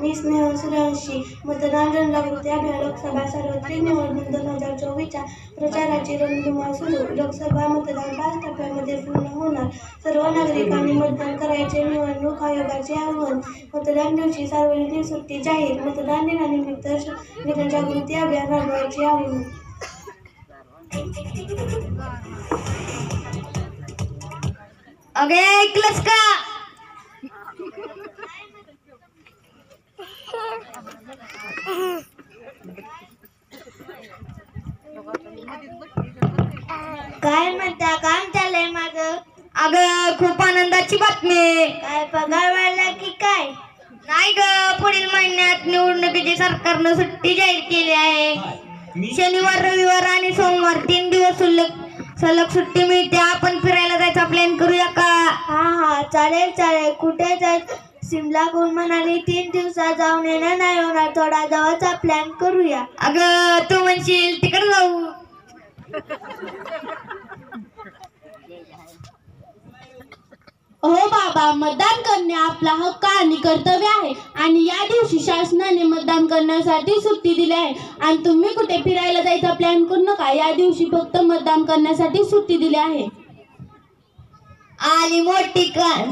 मी स्नेह सूर्यवंशी मतदान जनजागृती अभियान लोकसभा सार्वत्रिक निवडणूक दोन हजार चोवीसच्या प्रचाराची रणधुमाळ सुरू. लोकसभा मतदान पाच टप्प्यामध्ये पूर्ण होणार. सर्व नागरिकांनी मतदान करायचे. निवडणूक आयोगाचे आवाहन मतदान दिवशी सार्वजनिक सुट्टी जाहीर मतदान दिनानिमित्त जनजागृती अभियान राबवायचे आवाहन. अगे ऐकलंस का? काय म्हणता? काम चाललंय माझ? अग खूप आनंदाची बातमी. काय पगार वाढला की काय? नाही ग पुढील महिन्यात निवडणुकीची सरकारनं सुट्टी जाहीर केली आहे. शनिवार रविवार आणि सोमवार तीन दिवस सलग सलग सुट्टी मिळते. आपण फिरायला जायचा प्लॅन करूया का? हा हा. चालेल चालेल. कुठे जायचं सिमला कोण म्हणाली तीन दिवसात जाऊन येणं नाही होणार थोडा जवळचा प्लॅन करूया. अगं तू म्हणशील तिकडे जाऊ. हो बाबा मतदान करणे आपला हक्क आणि कर्तव्य आहे. आणि या दिवशी शासनाने मतदान करण्यासाठी सुट्टी दिली आहे. आणि तुम्ही कुठे फिरायला जायचा प्लॅन करू नका. या दिवशी फक्त मतदान करण्यासाठी सुट्टी दिली आहे. आली मोठी कान.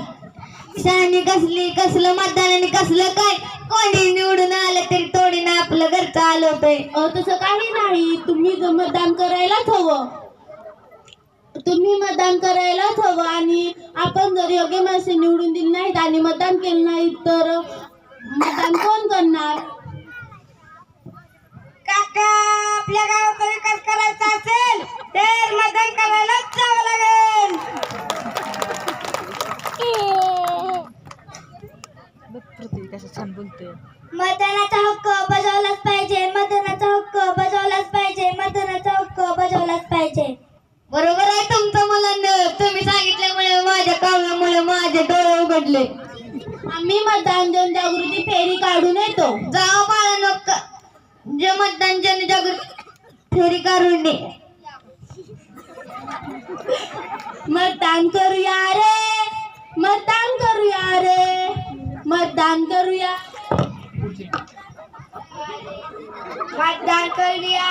शहाणी कसली कसलं मतदान आणि कसलं काय? कोणी निवडून आलं तरी तोडीनं आपलं घरचं आलं होतंय अ, तसं काही नाही. तुम्ही जर मतदान करायलाच हवं. तुम्ही मतदान करायलाच हवं आणि आपण जर योग्य माणसे निवडून दिली नाहीत आणि मतदान केलं नाही तर मतदान कोण करणार? काका आपल्या गावाचा विकास करायचा असेल? तर मतदान करायलाच जावं लागेल. मतदानाचा हक्क बजावलाच पाहिजे मतदानाचा हक्क बजावलाच पाहिजे मतदानाचा हक्क बजावलाच पाहिजे. बरोबर आहे तुमचं मुलांना तुम्ही सांगितल्यामुळे माझ्या कामामुळे माझे डोळे उघडले. आम्ही मतदान जनजागृती फेरी काढून येतो. जाओ बाळांनो क- जे मतदान जनजागृती फेरी काढून ये. मतदान करूया रे. मतदान करूया रे. मतदान करूया. मतदान करूया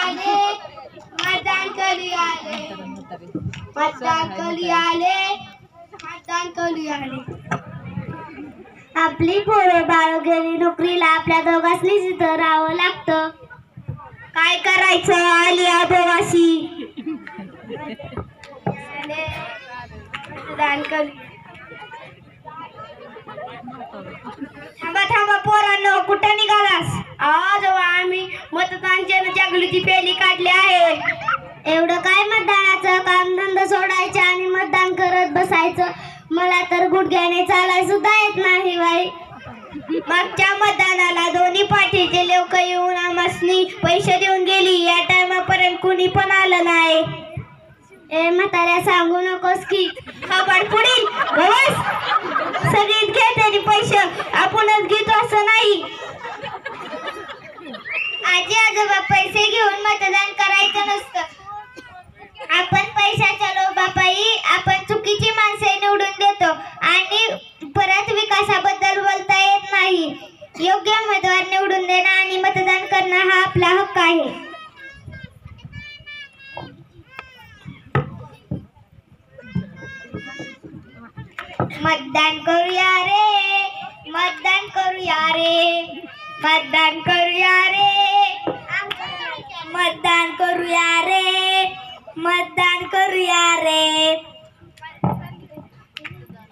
मतदान करूया मतदान करूया मतदान करूया आपली पोरं बाळ गेली नोकरीला आपल्या दोघांनीच इथं राहावं लागतं. काय करायचं आली आबोवाशी मतदान करूया. थांबा थांबा पोरांनो कुठं निघालास? आज आम्ही मतदान जनजागृती पेली काढली आहे. एवढं काय मतदानाचं? काम धंदा सोडायचं आणि मतदान करत बसायचं. मला तर गुडघ्याने चालाय सुद्धा येत नाही बाई. मागच्या मतदानाला दोन्ही पाठीचे लोक येऊन आमासनी पैसे देऊन गेली. या टायमापर्यंत कुणी पण आलं नाही. ए म्हाताऱ्या सांगू नकोस की. खबर पुढील. बस. सगळीच घे त्याचे पैसे. आपणच घेतो असं नाही. आजी आजोबा पैसे घेऊन मतदान करायचं नसतं. आपण पैशाच्या लोभापायी आपण चुकीची माणसे निवडून देतो आणि परत विकासाबद्दल बोलता येत नाही योग्य उमेदवार निवडून देणं आणि मतदान करणं हा आपला हक्क आहे मतदान करूया रे मतदान करूया रे मतदान करूया रे मतदान करूया रे मतदान करूया रे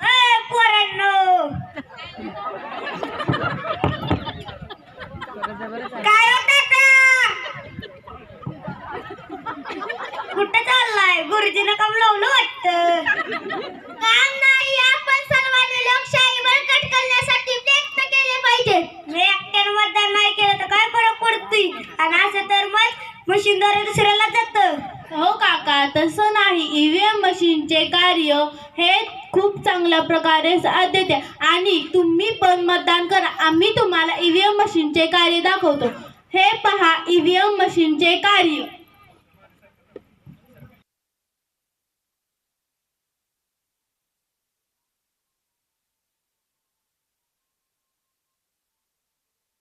ए, पोरांनो काय होत कुठं चालला चाललाय गुरुजीनं काम लावलं वाटतं काम नाही आपण सर्वांनी लोकशाही बळकट करण्यासाठी प्रयत्न केले पाहिजेत मी एकट्यानं मतदान नाही केलं तर काय फरक पडतोय आणि असं तर मत मशीनद्वारे दुसऱ्याला जातं हो काका तसं नाही ईव्हीएम मशीनचे कार्य हे खूप चांगल्या प्रकारे साथ देते आणि तुम्ही पण मतदान करा. आम्ही तुम्हाला ईव्हीएम मशीनचे कार्य दाखवतो. हे पहा ईव्हीएम मशीनचे कार्य.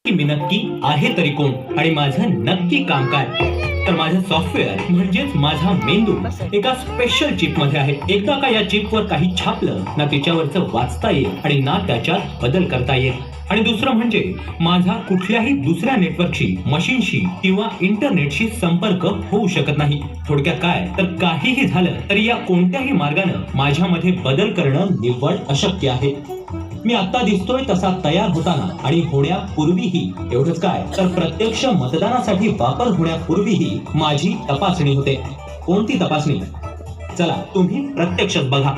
मी नक्की आहे तरी कोण? आणि माझं नक्की काम काय तर माझे सॉफ्टवेअर म्हणजेच माझा मेंदू एका स्पेशल चिपमध्ये आहे. एकदा का या चिपवर काही छापलं ना त्याच्यावरचं वाचता येईल आणि ना त्याच्यात बदल करता येईल. आणि दुसरं म्हणजे माझा कुठल्याही दुसऱ्या नेटवर्कशी मशीनशी किंवा इंटरनेटशी संपर्क होऊ शकत नाही. थोडक्यात काय? तर काहीही झालं तरी या कोणत्याही मार्गानं माझ्यामध्ये बदल करणं निव्वळ अशक्य आहे. मी आता दिसतोय तसा तयार होताना. आणि होण्यापूर्वीही. एवढंच काय? तर प्रत्यक्ष मतदानासाठी वापर होण्यापूर्वीही माझी तपासणी होते. कोणती तपासणी? चला तुम्ही प्रत्यक्षच बघा.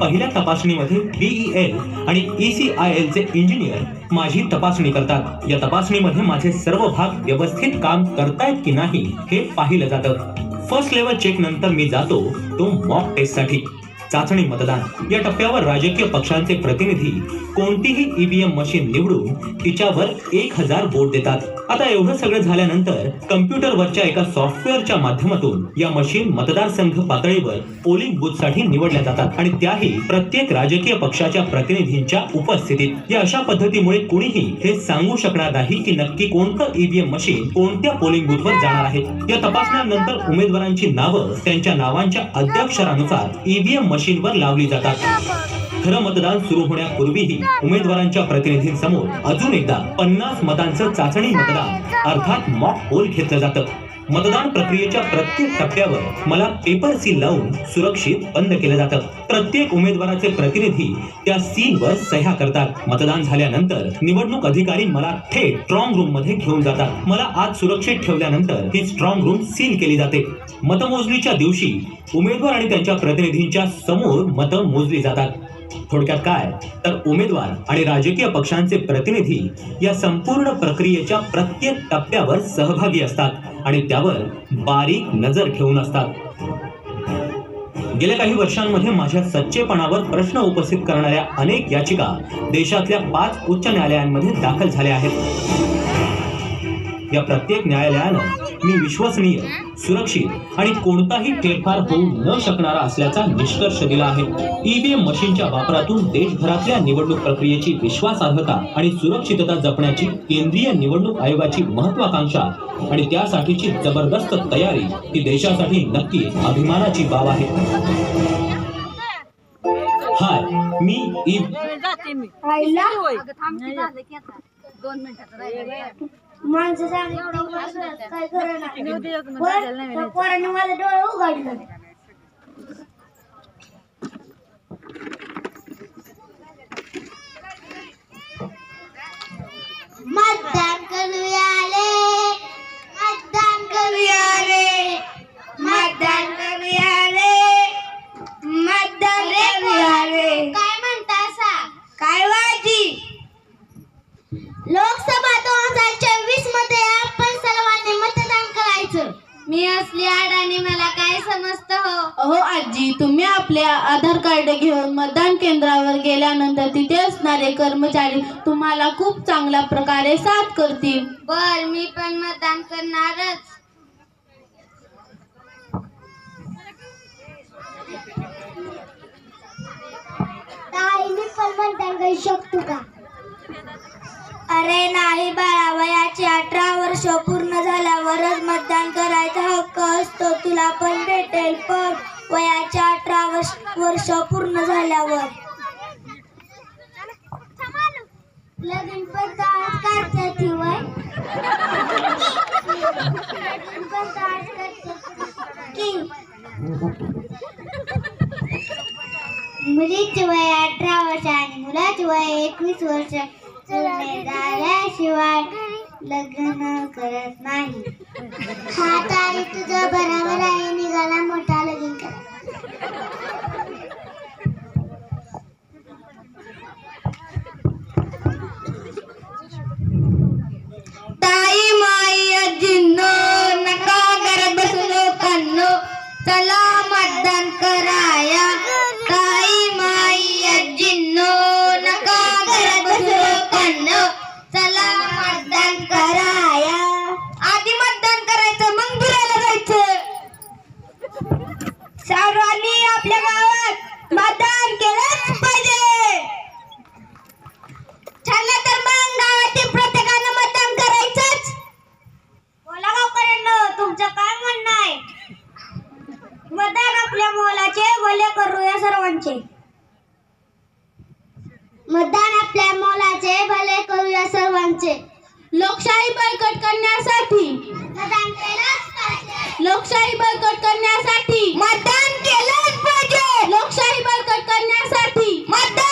पहिल्या तपासणीमध्ये बीईएल आणि E ईसीआयएल चे इंजिनियर माझी तपासणी करतात. या तपासणीमध्ये माझे सर्व भाग व्यवस्थित काम करतायत की नाही हे पाहिलं जातं. फर्स्ट लेवल चेक नंतर मी जातो तो मॉक टेस्टसाठी. चाचणी मतदान. या टप्प्यावर राजकीय पक्षांचे प्रतिनिधी कोणतीही ईव्हीएम मशीन निवडून तिच्यावर एक हजार वोट देतात. आता एवढं सगळं झाल्यानंतर कम्प्युटरवरच्या एका सॉफ्टवेअरच्या माध्यमातून या मशीन मतदारसंघ पातळीवर पोलिंग बूथसाठी निवडल्या जातात आणि त्याही प्रत्येक राजकीय पक्षाच्या प्रतिनिधींच्या उपस्थितीत. या अशा पद्धतीमुळे कुणीही हे सांगू शकणार नाही की नक्की कोणतं ईव्हीएम मशीन कोणत्या पोलिंग बूथवर जाणार आहे. या तपासण्यानंतर उमेदवारांची नावं त्यांच्या नावांच्या अध्यक्षरानुसार ईव्हीएम मशीनवर लावली जातात. खरं मतदान सुरू होण्यापूर्वीही उमेदवारांच्या प्रतिनिधींसमोर अजून एकदा पन्नास मतांचं चाचणी मतदान अर्थात मॉक पोल घेतलं जातं. मतदान प्रक्रियेच्या प्रत्येक टप्प्यावर मला पेपर सील लावून सुरक्षित बंद केलं जातं. प्रत्येक उमेदवाराचे प्रतिनिधी त्या सीलवर सह्या करतात. मतदान झाल्यानंतर निवडणूक अधिकारी मला थेट स्ट्रॉंग रूममध्ये घेऊन जातात. मला आज सुरक्षित ठेवल्यानंतर ही स्ट्रॉंग रूम सील केली जाते. मतमोजणीच्या दिवशी उमेदवार आणि त्यांच्या प्रतिनिधींच्या समोर मतं मोजली जातात. थोडक्यात काय? तर उमेदवार आणि राजकीय पक्षांचे प्रतिनिधी या संपूर्ण प्रक्रियेच्या प्रत्येक टप्प्यावर सहभागी असतात. आणि त्यावर बारीक नजर ठेवून असतात. गेल्या काही वर्षांमध्ये माझ्या सच्चेपणावर प्रश्न उपस्थित करणाऱ्या अनेक याचिका देशातल्या पाच उच्च न्यायालयांमध्ये दाखल झाल्या आहेत. या प्रत्येक न्यायालयानं मी विश्वसनीय सुरक्षित आणि कोणताही फेरफार होऊ न शकणारा असल्याचा निष्कर्ष दिला आहे. ईव्हीएम मशीनच्या वापरातून देशभरातल्या निवडणूक प्रक्रियेची विश्वासार्हता आणि सुरक्षितता जपण्याची केंद्रीय निवडणूक आयोगाची महत्वाकांक्षा आणि त्यासाठीची जबरदस्त तयारी ही देशासाठी नक्की अभिमानाची बाब आहे. हाय मी ई आईला माणसं सांगते काय? करणार पोरांनी माझं डोळं उघडलं. मतदान करूया रे. मतदान करूया रे. मतदान तुम्ही आपल्या आधार कार्ड घेऊन मतदान केंद्रावर गेल्यानंतर तिथे असणारे कर्मचारी तुम्हाला खूप चांगल्या प्रकारे साथ करतील. बर मी पण मतदान करणारच. ताई मी पण मतदान करू शकतो का? अरे नाही बाळा वयाची अठरा वर्ष पूर्ण झाल्यावरच मतदान करायचा हक्क असतो. तुला पण भेटेल पण वर्ष पूर्ण झाल्यावर. लगीन करते वय. मुलीचे वय अठरा वर्ष आणि मुलाचे वय एकवीस वर्ष. झाल्याशिवाय लग्न करत नाही. हा तारीख तुझं आपल्या मोलाचे भले करूया सर्वांचे. मतदान आपल्या मोलाचे भले करूया सर्वांचे. लोकशाही बळकट करण्यासाठी. मतदान केलंच पाहिजे. लोकशाही बळकट करण्यासाठी. मतदान केलंच पाहिजे. लोकशाही बळकट करण्यासाठी. मतदान